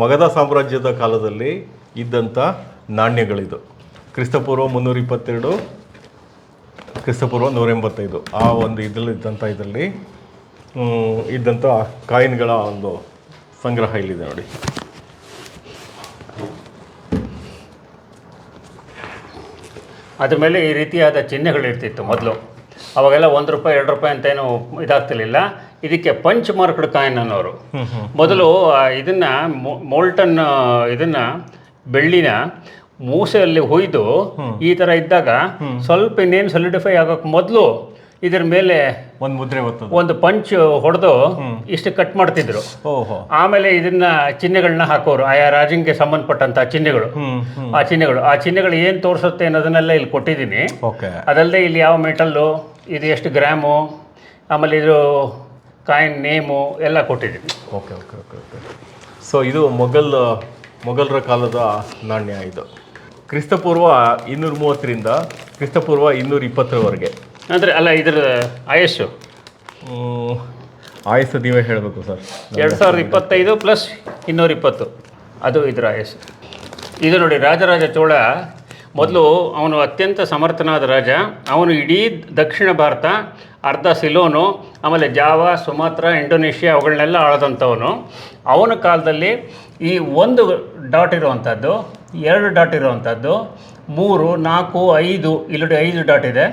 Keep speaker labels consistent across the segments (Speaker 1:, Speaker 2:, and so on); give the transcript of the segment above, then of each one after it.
Speaker 1: ಮಗಧ ಸಾಮ್ರಾಜ್ಯದ ಕಾಲದಲ್ಲಿ ಇದ್ದಂಥ ನಾಣ್ಯಗಳಿದು. ಕ್ರಿಸ್ತಪೂರ್ವ ಮುನ್ನೂರ ಇಪ್ಪತ್ತೆರಡು, ಕ್ರಿಸ್ತಪೂರ್ವ ನೂರ ಎಂಬತ್ತೈದು. ಆ ಒಂದು ಇದರಲ್ಲಿ ಇದ್ದಂಥ ಇದರಲ್ಲಿ ಇದ್ದಂಥ ಕಾಯಿನ್ಗಳ ಒಂದು ಸಂಗ್ರಹ ಇಲ್ಲಿದೆ ನೋಡಿ.
Speaker 2: ಅದ್ರ ಮೇಲೆ ಈ ರೀತಿಯಾದ ಚಿಹ್ನೆಗಳು ಇರ್ತಿತ್ತು ಮೊದಲು. ಅವಾಗೆಲ್ಲ ಒಂದು ರೂಪಾಯಿ, ಎರಡು ರೂಪಾಯಿ ಅಂತ ಏನು ಇದಾಗ್ತಿರ್ಲಿಲ್ಲ. ಇದಕ್ಕೆ ಪಂಚ್ ಮಾರ್ಕ್ಡ್ ಕಾಯಿನ್ ಅನ್ನೋರು. ಮೊದಲು ಇದನ್ನ ಮೋಲ್ಟನ್ ಇದನ್ನ ಬೆಳ್ಳಿನ ಮೂಸೆಯಲ್ಲಿ ಹೊಯ್ದು ಈ ತರ ಇದ್ದಾಗ ಸ್ವಲ್ಪ ಇನ್ನೇನು ಸೊಲಿಡಿಫೈ ಆಗೋಕೆ ಮೊದಲು ಇದರ ಮೇಲೆ
Speaker 1: ಒಂದು ಮುದ್ರೆ
Speaker 2: ಒಂದು ಪಂಚ್ ಹೊಡೆದು ಇಷ್ಟು ಕಟ್ ಮಾಡ್ತಿದ್ರು.
Speaker 1: ಓಹೋ.
Speaker 2: ಆಮೇಲೆ ಇದನ್ನ ಚಿಹ್ನೆಗಳನ್ನ ಹಾಕೋರು ಆಯಾ ರಾಜ್ಯಕ್ಕೆ ಸಂಬಂಧಪಟ್ಟಂತ ಚಿಹ್ನೆಗಳು. ಆ ಚಿಹ್ನೆಗಳು. ಆ ಚಿಹ್ನೆಗಳು ಏನು ತೋರಿಸುತ್ತೆ ಅನ್ನೋದನ್ನೆಲ್ಲ ಇಲ್ಲಿ ಕೊಟ್ಟಿದ್ದೀನಿ.
Speaker 1: ಓಕೆ.
Speaker 2: ಅದಲ್ಲದೆ ಇಲ್ಲಿ ಯಾವ ಮೆಟಲ್ಲು ಇದು ಎಷ್ಟು ಗ್ರಾಮು ಆಮೇಲೆ ಇದು ಕಾಯಿನ್ ನೇಮು ಎಲ್ಲ ಕೊಟ್ಟಿದ್ದೀನಿ
Speaker 1: okay okay okay okay. So ಇದು ಮೊಘಲ್ ಮೊಘಲರ ಕಾಲದ ನಾಣ್ಯ ಇದು. ಕ್ರಿಸ್ತಪೂರ್ವ ಇನ್ನೂರ ಮೂವತ್ತರಿಂದ ಕ್ರಿಸ್ತಪೂರ್ವ ಇನ್ನೂರ ಇಪ್ಪತ್ತರವರೆಗೆ
Speaker 2: ಅಂದರೆ ಅಲ್ಲ ಇದ್ರ ಆಯಸ್ಸು?
Speaker 1: ಆಯಸ್ಸು ನೀವೇ ಹೇಳಬೇಕು ಸರ್.
Speaker 2: ಎರಡು ಸಾವಿರದ ಇಪ್ಪತ್ತೈದು ಪ್ಲಸ್ ಇನ್ನೂರ ಇಪ್ಪತ್ತು ಅದು ಇದರ ಆಯಸ್ಸು. ಇದು ನೋಡಿ ರಾಜರಾಜ ಚೋಳ ಮೊದಲು ಅವನು ಅತ್ಯಂತ ಸಮರ್ಥನಾದ ರಾಜ. ಅವನು ಇಡೀ ದಕ್ಷಿಣ ಭಾರತ ಅರ್ಧ ಸಿಲೋನು ಆಮೇಲೆ ಜಾವಾ ಸುಮಾತ್ರ ಇಂಡೋನೇಷ್ಯಾ ಅವುಗಳನ್ನೆಲ್ಲ ಆಳದಂಥವನು. ಅವನ ಕಾಲದಲ್ಲಿ ಈ ಒಂದು ಡಾಟ್ ಇರುವಂಥದ್ದು ಎರಡು ಡಾಟ್ ಇರುವಂಥದ್ದು ಮೂರು ನಾಲ್ಕು ಐದು ಇಲ್ಲಿ ಐದು ಡಾಟ್ ಇದೆ.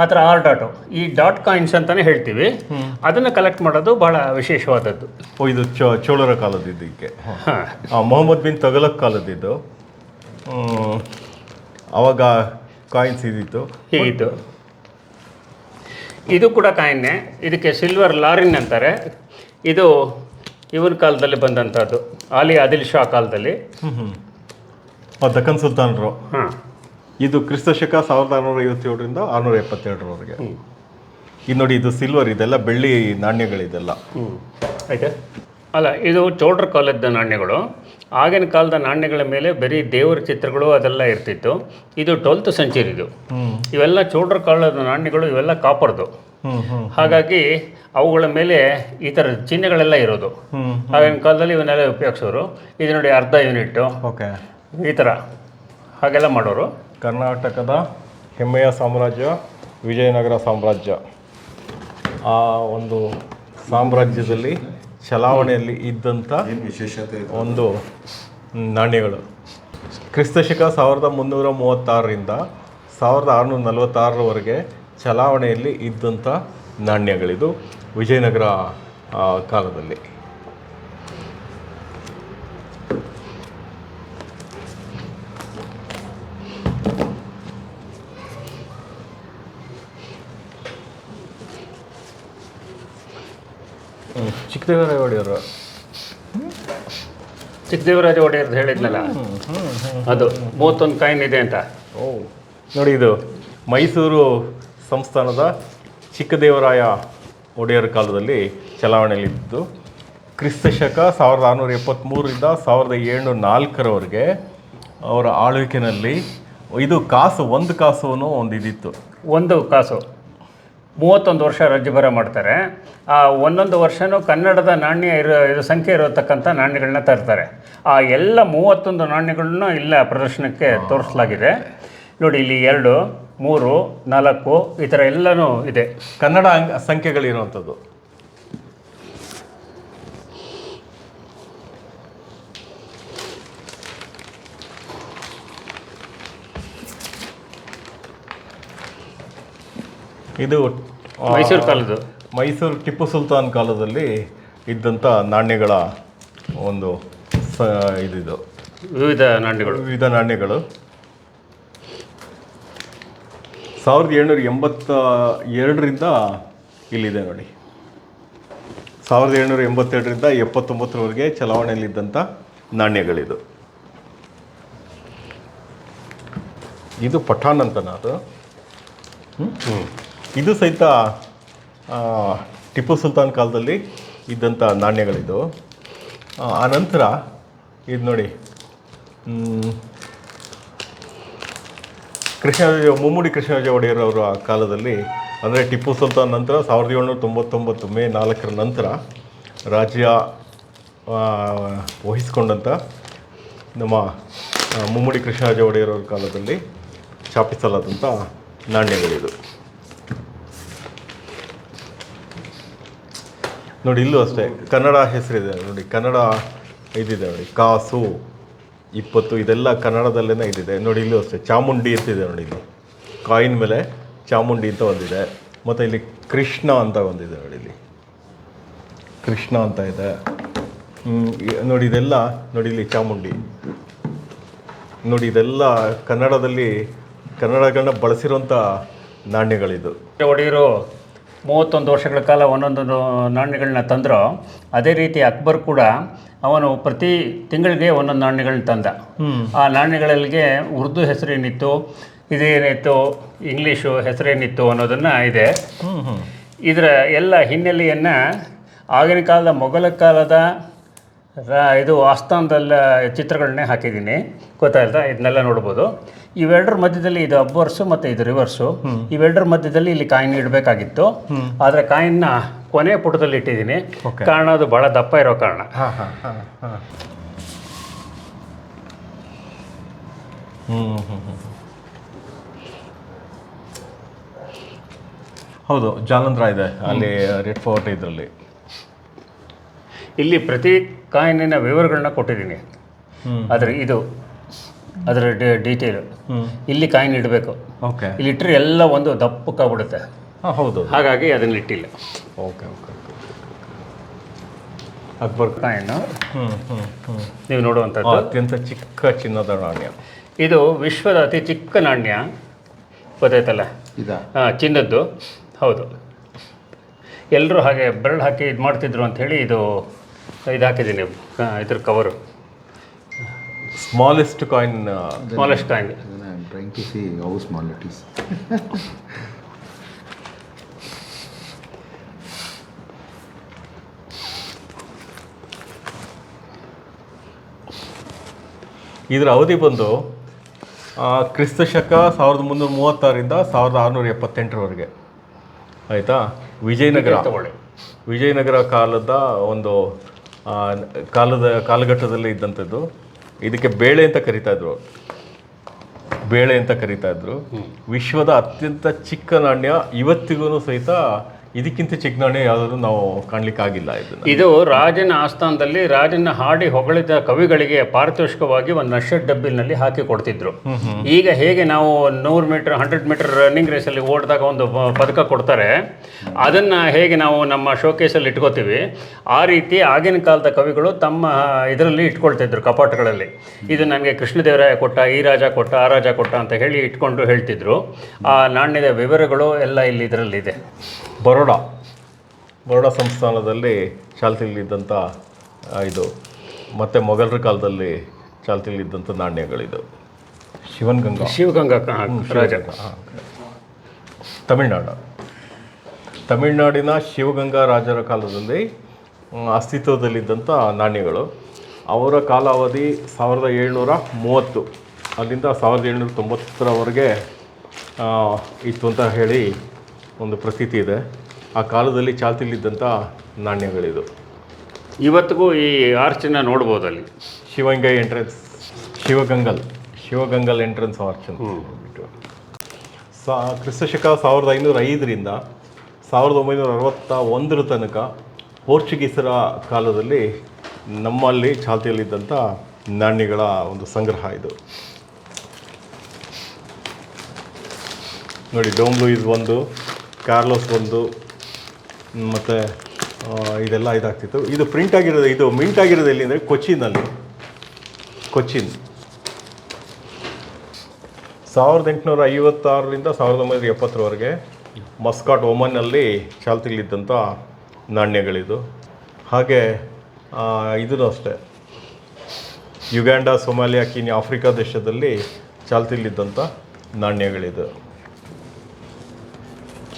Speaker 2: ಆ ಥರ ಆರು ಡಾಟು. ಈ ಡಾಟ್ ಕಾಯಿನ್ಸ್ ಅಂತಲೇ ಹೇಳ್ತೀವಿ. ಅದನ್ನು ಕಲೆಕ್ಟ್ ಮಾಡೋದು ಭಾಳ ವಿಶೇಷವಾದದ್ದು.
Speaker 1: ಓ ಇದು ಚೋಳರ ಕಾಲದಿದ್ದಕ್ಕೆ
Speaker 2: ಹಾಂ.
Speaker 1: ಮೊಹಮ್ಮದ್ ಬಿನ್ ತಗಲಕ್ ಕಾಲದಿದ್ದು ಅವಾಗ ಕಾಯಿನ್ಸ್ ಇದ್ದಿತ್ತು
Speaker 2: ಹೀಗಿತ್ತು. ಇದು ಕೂಡ ಕಾಯಿನ್ನೆ ಇದಕ್ಕೆ ಸಿಲ್ವರ್ ಲಾರಿನ್ ಅಂತಾರೆ. ಇದು ಇವನ ಕಾಲದಲ್ಲಿ ಬಂದಂಥದ್ದು ಆಲಿ ಆದಿಲ್ ಶಾ ಕಾಲದಲ್ಲಿ.
Speaker 1: ದಕ್ಕನ್ ಸುಲ್ತಾನರು.
Speaker 2: ಹಾಂ.
Speaker 1: ಇದು ಕ್ರಿಸ್ತ ಶಕ ಸಾವಿರದ ಆರುನೂರ ಐವತ್ತೇಳರಿಂದ ಆರುನೂರ ಎಪ್ಪತ್ತೆರಡರವರೆಗೆ ಇದು ನೋಡಿ ಇದು ಸಿಲ್ವರ್ ಇದೆಲ್ಲ ಬೆಳ್ಳಿ ನಾಣ್ಯಗಳಿದೆಲ್ಲ.
Speaker 2: ಹ್ಞೂ ಆಯ್ತಾ? ಅಲ್ಲ ಇದು ಚೋಳರ ಕಾಲದ ನಾಣ್ಯಗಳು. ಆಗಿನ ಕಾಲದ ನಾಣ್ಯಗಳ ಮೇಲೆ ಬರೀ ದೇವರ ಚಿತ್ರಗಳು ಅದೆಲ್ಲ ಇರ್ತಿತ್ತು. ಇದು ಟ್ವೆಲ್ತ್ ಸೆಂಚುರಿದು ಇವೆಲ್ಲ ಚೋಳರ ಕಾಲದ ನಾಣ್ಯಗಳು ಇವೆಲ್ಲ ಕಾಪರ್ದು ಹಾಗಾಗಿ ಅವುಗಳ ಮೇಲೆ ಈ ಥರ ಚಿಹ್ನೆಗಳೆಲ್ಲ ಇರೋದು. ಆಗಿನ ಕಾಲದಲ್ಲಿ ಇವನ್ನೆಲ್ಲ ಉಪಯೋಗಿಸೋರು. ಇದು ನೋಡಿ ಅರ್ಧ ಯೂನಿಟ್ಟು
Speaker 1: ಓಕೆ.
Speaker 2: ಈ ಥರ. ಹಾಗೆಲ್ಲ ಮಾಡೋರು.
Speaker 1: ಕರ್ನಾಟಕದ ಹೆಮ್ಮೆಯ ಸಾಮ್ರಾಜ್ಯ ವಿಜಯನಗರ ಸಾಮ್ರಾಜ್ಯ. ಆ ಒಂದು ಸಾಮ್ರಾಜ್ಯದಲ್ಲಿ ಚಲಾವಣೆಯಲ್ಲಿ ಇದ್ದಂಥ
Speaker 3: ವಿಶೇಷತೆ
Speaker 1: ಒಂದು ನಾಣ್ಯಗಳು. ಕ್ರಿಸ್ತಶಕ ಸಾವಿರದ ಮುನ್ನೂರ ಮೂವತ್ತಾರರಿಂದ ಸಾವಿರದ ಆರುನೂರ ನಲವತ್ತಾರರವರೆಗೆ ಚಲಾವಣೆಯಲ್ಲಿ ಇದ್ದಂಥ ನಾಣ್ಯಗಳಿದು ವಿಜಯನಗರ ಕಾಲದಲ್ಲಿ ಹ್ಮ್. ಚಿಕ್ಕದೇವರಾಯ ಒಡೆಯರು.
Speaker 2: ಚಿಕ್ಕದೇವರಾಜ ಒಡೆಯರ್ದು ಹೇಳಿದ್ನಲ್ಲ? ಅದು ಮೂವತ್ತೊಂದು ಕಾಯಿನ್ ಇದೆ ಅಂತ.
Speaker 1: ಓ. ನೋಡಿ ಇದು ಮೈಸೂರು ಸಂಸ್ಥಾನದ ಚಿಕ್ಕದೇವರಾಯ ಒಡೆಯರ ಕಾಲದಲ್ಲಿ ಚಲಾವಣೆಯಲ್ಲಿದ್ದು ಕ್ರಿಸ್ತ ಶಕ ಸಾವಿರದ ಆರುನೂರ ಎಪ್ಪತ್ತ್ಮೂರರಿಂದ ಸಾವಿರದ ಏಳ್ನೂರ ನಾಲ್ಕರವರೆಗೆ ಅವರ ಆಳ್ವಿಕೆಯಲ್ಲಿ ಇದು ಕಾಸು ಒಂದು ಕಾಸು ಅನ್ನೋ ಒಂದು ಇದಿತ್ತು
Speaker 2: ಒಂದು ಕಾಸು. ಮೂವತ್ತೊಂದು ವರ್ಷ ರಾಜ್ಯಭಾರ ಮಾಡ್ತಾರೆ. ಆ ಒಂದೊಂದು ವರ್ಷವೂ ಕನ್ನಡದ ನಾಣ್ಯ ಇರೋ ಸಂಖ್ಯೆ ಇರತಕ್ಕಂಥ ನಾಣ್ಯಗಳನ್ನ ತರ್ತಾರೆ. ಆ ಎಲ್ಲ ಮೂವತ್ತೊಂದು ನಾಣ್ಯಗಳನ್ನ ಇಲ್ಲ ಪ್ರದರ್ಶನಕ್ಕೆ ತೋರಿಸಲಾಗಿದೆ. ನೋಡಿ ಇಲ್ಲಿ ಎರಡು ಮೂರು ನಾಲ್ಕು ಈ ಥರ ಎಲ್ಲನೂ ಇದೆ.
Speaker 1: ಕನ್ನಡ ಸಂಖ್ಯೆಗಳಿರುವಂಥದ್ದು ಇದು
Speaker 2: ಮೈಸೂರು ಕಾಲದ್ದು.
Speaker 1: ಮೈಸೂರು ಟಿಪ್ಪು ಸುಲ್ತಾನ್ ಕಾಲದಲ್ಲಿ ಇದ್ದಂಥ ನಾಣ್ಯಗಳ ಒಂದು ಸ ಇದಿದು.
Speaker 2: ವಿವಿಧ ನಾಣ್ಯಗಳು.
Speaker 1: ವಿವಿಧ ನಾಣ್ಯಗಳು. ಸಾವಿರದ ಏಳ್ನೂರ ಎಂಬತ್ತ ಎರಡರಿಂದ ಇಲ್ಲಿದೆ ನೋಡಿ. ಸಾವಿರದ ಏಳ್ನೂರ ಎಂಬತ್ತೆರಡರಿಂದ ಎಪ್ಪತ್ತೊಂಬತ್ತರವರೆಗೆ ಚಲಾವಣೆಯಲ್ಲಿದ್ದಂಥ ನಾಣ್ಯಗಳಿದು. ಇದು ಪಠಾನ್ ಅಂತನ ಅದು ಹ್ಮ್. ಇದು ಸಹಿತ ಟಿಪ್ಪು ಸುಲ್ತಾನ್ ಕಾಲದಲ್ಲಿ ಇದ್ದಂಥ ನಾಣ್ಯಗಳಿದು. ಆ, ಆ ನಂತರ ಇದು ನೋಡಿ ಕೃಷ್ಣರಾಜ ಮುಮ್ಮಡಿ ಕೃಷ್ಣರಾಜ ಒಡೆಯರ್ ಅವರ ಕಾಲದಲ್ಲಿ ಅಂದರೆ ಟಿಪ್ಪು ಸುಲ್ತಾನ್ ನಂತರ ಸಾವಿರದ ಏಳ್ನೂರ ತೊಂಬತ್ತೊಂಬತ್ತು ಮೇ ನಾಲ್ಕರ ನಂತರ ರಾಜ್ಯ ವಹಿಸಿಕೊಂಡಂಥ ನಮ್ಮ ಮುಮ್ಮಡಿ ಕೃಷ್ಣರಾಜ ಅವರ ಕಾಲದಲ್ಲಿ ಸ್ಥಾಪಿಸಲಾದಂಥ ನಾಣ್ಯಗಳಿದು. ನೋಡಿ, ಇಲ್ಲೂ ಅಷ್ಟೇ. ಕನ್ನಡ ಹೆಸರಿದೆ ನೋಡಿ, ಕನ್ನಡ ಇದಿದೆ ನೋಡಿ, ಕಾಸು ಇಪ್ಪತ್ತು, ಇದೆಲ್ಲ ಕನ್ನಡದಲ್ಲೇ ಇದಿದೆ. ನೋಡಿ, ಇಲ್ಲೂ ಅಷ್ಟೇ. ಚಾಮುಂಡಿ ಅಂತಿದೆ ನೋಡಿ ಇಲ್ಲಿ. ಕಾಯಿನ್ ಮೇಲೆ ಚಾಮುಂಡಿ ಅಂತ ಒಂದಿದೆ. ಮತ್ತು ಇಲ್ಲಿ ಕೃಷ್ಣ ಅಂತ ಒಂದಿದೆ ನೋಡಿ ಇಲ್ಲಿ. ಕೃಷ್ಣ ಅಂತ ಇದೆ. ನೋಡಿ, ಇದೆಲ್ಲ ನೋಡಿ ಇಲ್ಲಿ ಚಾಮುಂಡಿ. ನೋಡಿ, ಇದೆಲ್ಲ ಕನ್ನಡದಲ್ಲಿ ಕನ್ನಡಗಳನ್ನ ಬಳಸಿರುವಂಥ ನಾಣ್ಯಗಳಿದು.
Speaker 2: ಒಡೆಯರು ಮೂವತ್ತೊಂದು ವರ್ಷಗಳ ಕಾಲ ಒಂದೊಂದು ನಾಣ್ಯಗಳನ್ನ ತಂದರೋ ಅದೇ ರೀತಿ ಅಕ್ಬರ್ ಕೂಡ ಅವನು ಪ್ರತಿ ತಿಂಗಳಿಗೆ ಒಂದೊಂದು ನಾಣ್ಯಗಳನ್ನ ತಂದ. ಆ ನಾಣ್ಯಗಳಿಗೆ ಉರ್ದು ಹೆಸರೇನಿತ್ತು ಇದೇನಿತ್ತು ಇಂಗ್ಲೀಷು ಹೆಸರೇನಿತ್ತು ಅನ್ನೋದನ್ನು ಇದೆ. ಇದರ ಎಲ್ಲ ಹಿನ್ನೆಲೆಯನ್ನು ಆಗಿನ ಕಾಲದ ಮೊಘಲ ಕಾಲದ ಇದು ಆಸ್ಥಾನದಲ್ಲ ಚಿತ್ರಗಳನ್ನೇ ಹಾಕಿದ್ದೀನಿ. ಗೊತ್ತಾಯ್ತಾ ಇದನ್ನೆಲ್ಲ ನೋಡ್ಬೋದು. ಇವೆರಡರ ಮಧ್ಯದಲ್ಲಿ ಇದು ಅಬ್ವರ್ಸು ಮತ್ತು ಇದು ರಿವರ್ಸು. ಇವೆರಡರ ಮಧ್ಯದಲ್ಲಿ ಇಲ್ಲಿ ಕಾಯಿನ್ ಇಡಬೇಕಾಗಿತ್ತು. ಆದರೆ ಕಾಯಿನ್ನ ಕೊನೆ ಪುಟದಲ್ಲಿ ಇಟ್ಟಿದ್ದೀನಿ. ಕಾರಣ ಅದು ಭಾಳ ದಪ್ಪ ಇರೋ ಕಾರಣ.
Speaker 1: ಹೌದು ಜಾಲಂದ್ರ ಇದೆ. ಅಲ್ಲಿ ರೆಡ್ ಫೋರ್ಟ್ ಇದರಲ್ಲಿ.
Speaker 2: ಇಲ್ಲಿ ಪ್ರತಿ ಕಾಯಿನಿನ ವಿವರಗಳನ್ನ ಕೊಟ್ಟಿದ್ದೀನಿ.
Speaker 1: ಆದರೆ
Speaker 2: ಅದರ ಇದು ಅದರ ಡೀಟೇಲು.
Speaker 1: ಹ್ಞೂ
Speaker 2: ಇಲ್ಲಿ ಕಾಯಿನ್ ಇಡಬೇಕು.
Speaker 1: ಓಕೆ.
Speaker 2: ಇಲ್ಲಿ ಇಟ್ಟರೆ ಎಲ್ಲ ಒಂದು ದಪ್ಪಕ್ಕಾಗ್ಬಿಡುತ್ತೆ
Speaker 1: ಹಾಂ ಹೌದು.
Speaker 2: ಹಾಗಾಗಿ ಅದನ್ನ ಇಟ್ಟಿಲ್ಲ.
Speaker 1: Okay okay Akbar
Speaker 2: coin.
Speaker 1: ಹ್ಞೂ ಹ್ಞೂ ಹ್ಞೂ
Speaker 2: ನೀವು ನೋಡುವಂಥದ್ದು.
Speaker 1: ಅತ್ಯಂತ ಚಿಕ್ಕ ಚಿನ್ನದ ನಾಣ್ಯ.
Speaker 2: ಇದು ವಿಶ್ವದ ಅತಿ ಚಿಕ್ಕ ನಾಣ್ಯ. ಗೊತ್ತಾಯ್ತಲ್ಲ?
Speaker 3: ಇದಾ?
Speaker 2: ಹಾಂ ಚಿನ್ನದ್ದು. ಹೌದು. ಎಲ್ಲರೂ ಹಾಗೆ ಬೆರಳು ಹಾಕಿ ಇದು ಮಾಡ್ತಿದ್ರು ಅಂಥೇಳಿ ಇದು ಇದು ಹಾಕಿದ್ದೀನಿ ಇದ್ರ cover
Speaker 1: smallest coin
Speaker 2: smallest coin
Speaker 3: Then I'm trying to see how small it is.
Speaker 1: ಇದರ ಅವಧಿ ಬಂದು ಆ, ಕ್ರಿಸ್ತ ಶಕ ಸಾವಿರದ ಮುನ್ನೂರ ಮೂವತ್ತಾರರಿಂದ ಸಾವಿರದ ಆರುನೂರ ಎಪ್ಪತ್ತೆಂಟರವರೆಗೆ. ಆಯಿತಾ? ವಿಜಯನಗರ.
Speaker 2: ತಗೊಳ್ಳಿ
Speaker 1: ವಿಜಯನಗರ ಕಾಲದ ಒಂದು ಕಾಲದ ಕಾಲಘಟ್ಟದಲ್ಲಿ ಇದ್ದಂಥದ್ದು. ಇದಕ್ಕೆ ಬೇಳೆ ಅಂತ ಕರಿತಾ ಇದ್ರು ಬೇಳೆ ಅಂತ ಕರಿತಾ ಇದ್ರು. ವಿಶ್ವದ ಅತ್ಯಂತ ಚಿಕ್ಕ ನಾಣ್ಯ ಇವತ್ತಿಗೂ ಸಹಿತ ಇದಕ್ಕಿಂತ ಚಿಕ್ಕನಾಣೆ ಯಾವ್ದಾದ್ರು ನಾವು ಕಾಣ್ಲಿಕ್ಕಾಗಿಲ್ಲ ಇದನ್ನು.
Speaker 2: ಇದು ರಾಜನ ಆಸ್ಥಾನದಲ್ಲಿ ರಾಜನ ಹಾಡಿ ಹೊಗಳಿದ ಕವಿಗಳಿಗೆ ಪಾರಿತೋಷಿಕವಾಗಿ ಒಂದು ನಶ್ಯದ ಡಬ್ಬಿನಲ್ಲಿ ಹಾಕಿ ಕೊಡ್ತಿದ್ರು. ಈಗ ಹೇಗೆ ನಾವು ನೂರು ಮೀಟರ್ ಹಂಡ್ರೆಡ್ ಮೀಟರ್ ರನ್ನಿಂಗ್ ರೇಸಲ್ಲಿ ಓಡಿದಾಗ ಒಂದು ಪದಕ ಕೊಡ್ತಾರೆ ಅದನ್ನು ಹೇಗೆ ನಾವು ನಮ್ಮ ಶೋಕೇಸಲ್ಲಿ ಇಟ್ಕೋತೀವಿ ಆ ರೀತಿ ಆಗಿನ ಕಾಲದ ಕವಿಗಳು ತಮ್ಮ ಇದರಲ್ಲಿ ಇಟ್ಕೊಳ್ತಿದ್ರು ಕಪಾಟಗಳಲ್ಲಿ. ಇದು ನನಗೆ ಕೃಷ್ಣದೇವರಾಯ ಕೊಟ್ಟ ಈ ರಾಜ ಕೊಟ್ಟ ಆ ರಾಜ ಕೊಟ್ಟ ಅಂತ ಹೇಳಿ ಇಟ್ಕೊಂಡು ಹೇಳ್ತಿದ್ರು. ಆ ನಾಣ್ಯದ ವಿವರಗಳು ಎಲ್ಲ ಇಲ್ಲಿ ಇದರಲ್ಲಿದೆ.
Speaker 1: ಬರೋಡಾ ಬರೋಡಾ ಸಂಸ್ಥಾನದಲ್ಲಿ ಚಾಲ್ತಿಯಲ್ಲಿದ್ದಂಥ ಇದು ಮತ್ತು ಮೊಘಲರ ಕಾಲದಲ್ಲಿ ಚಾಲ್ತಿಯಲ್ಲಿದ್ದಂಥ ನಾಣ್ಯಗಳಿದು. ಶಿವನ್ಗಂಗಾ
Speaker 2: ಶಿವಗಂಗಾ ರಾಜ.
Speaker 1: ತಮಿಳ್ನಾಡು. ತಮಿಳ್ನಾಡಿನ ಶಿವಗಂಗಾ ರಾಜರ ಕಾಲದಲ್ಲಿ ಅಸ್ತಿತ್ವದಲ್ಲಿದ್ದಂಥ ನಾಣ್ಯಗಳು. ಅವರ ಕಾಲಾವಧಿ ಸಾವಿರದ ಏಳ್ನೂರ ಮೂವತ್ತು. ಅಲ್ಲಿಂದ ಸಾವಿರದ ಏಳ್ನೂರ ತೊಂಬತ್ತರವರೆಗೆ ಇತ್ತು ಅಂತ ಹೇಳಿ ಒಂದು ಪ್ರತೀತಿ ಇದೆ. ಆ ಕಾಲದಲ್ಲಿ ಚಾಲ್ತಿಯಲ್ಲಿದ್ದಂಥ ನಾಣ್ಯಗಳಿದು.
Speaker 2: ಇವತ್ತಿಗೂ ಈ ಆರ್ಚನ್ನ ನೋಡ್ಬೋದು ಅಲ್ಲಿ.
Speaker 1: ಶಿವಗಂಗಾ ಎಂಟ್ರೆನ್ಸ್ ಶಿವಗಂಗಲ್ ಶಿವಗಂಗಲ್ ಎಂಟ್ರೆನ್ಸ್ ಆರ್ಚ್ ಅಂತ ಹೇಳ್ಬಿಟ್ಟು ಸಾ ಕ್ರಿಸ್ತಶಕ ಸಾವಿರದ ಐನೂರ ಐದರಿಂದ ಸಾವಿರದ ಒಂಬೈನೂರ ಅರವತ್ತ ಒಂದರ ತನಕ ಪೋರ್ಚುಗೀಸರ ಕಾಲದಲ್ಲಿ ನಮ್ಮಲ್ಲಿ ಚಾಲ್ತಿಯಲ್ಲಿದ್ದಂಥ ನಾಣ್ಯಗಳ ಒಂದು ಸಂಗ್ರಹ ಇದು. ನೋಡಿ ಡೋಮ್ ಲೂಯಿಸ್ ಒಂದು ಕಾರ್ಲೋಸ್ ಒಂದು ಮತ್ತು ಇದೆಲ್ಲ ಇದಾಗ್ತಿತ್ತು. ಇದು ಪ್ರಿಂಟ್ ಆಗಿರೋದು, ಇದು ಮಿಂಟ್ ಆಗಿರೋದು ಎಲ್ಲಿ ಅಂದರೆ ಕೊಚ್ಚಿನಲ್ಲಿ. ಕೊಚ್ಚಿನ್. ಸಾವಿರದ ಎಂಟುನೂರ ಐವತ್ತಾರರಿಂದ ಸಾವಿರದ ಒಂಬೈನೂರ ಎಪ್ಪತ್ತರವರೆಗೆ ಮಸ್ಕಾಟ್ ಒಮನ್ನಲ್ಲಿ ಚಾಲ್ತಿಯಲ್ಲಿದ್ದಂಥ ನಾಣ್ಯಗಳಿದು. ಹಾಗೆ ಇದೂ ಅಷ್ಟೇ. ಯುಗಾಂಡ, ಸೊಮಾಲಿಯಾ, ಕೀನ್ಯಾ, ಆಫ್ರಿಕಾ ದೇಶದಲ್ಲಿ ಚಾಲ್ತಿಯಲ್ಲಿದ್ದಂಥ ನಾಣ್ಯಗಳಿದು.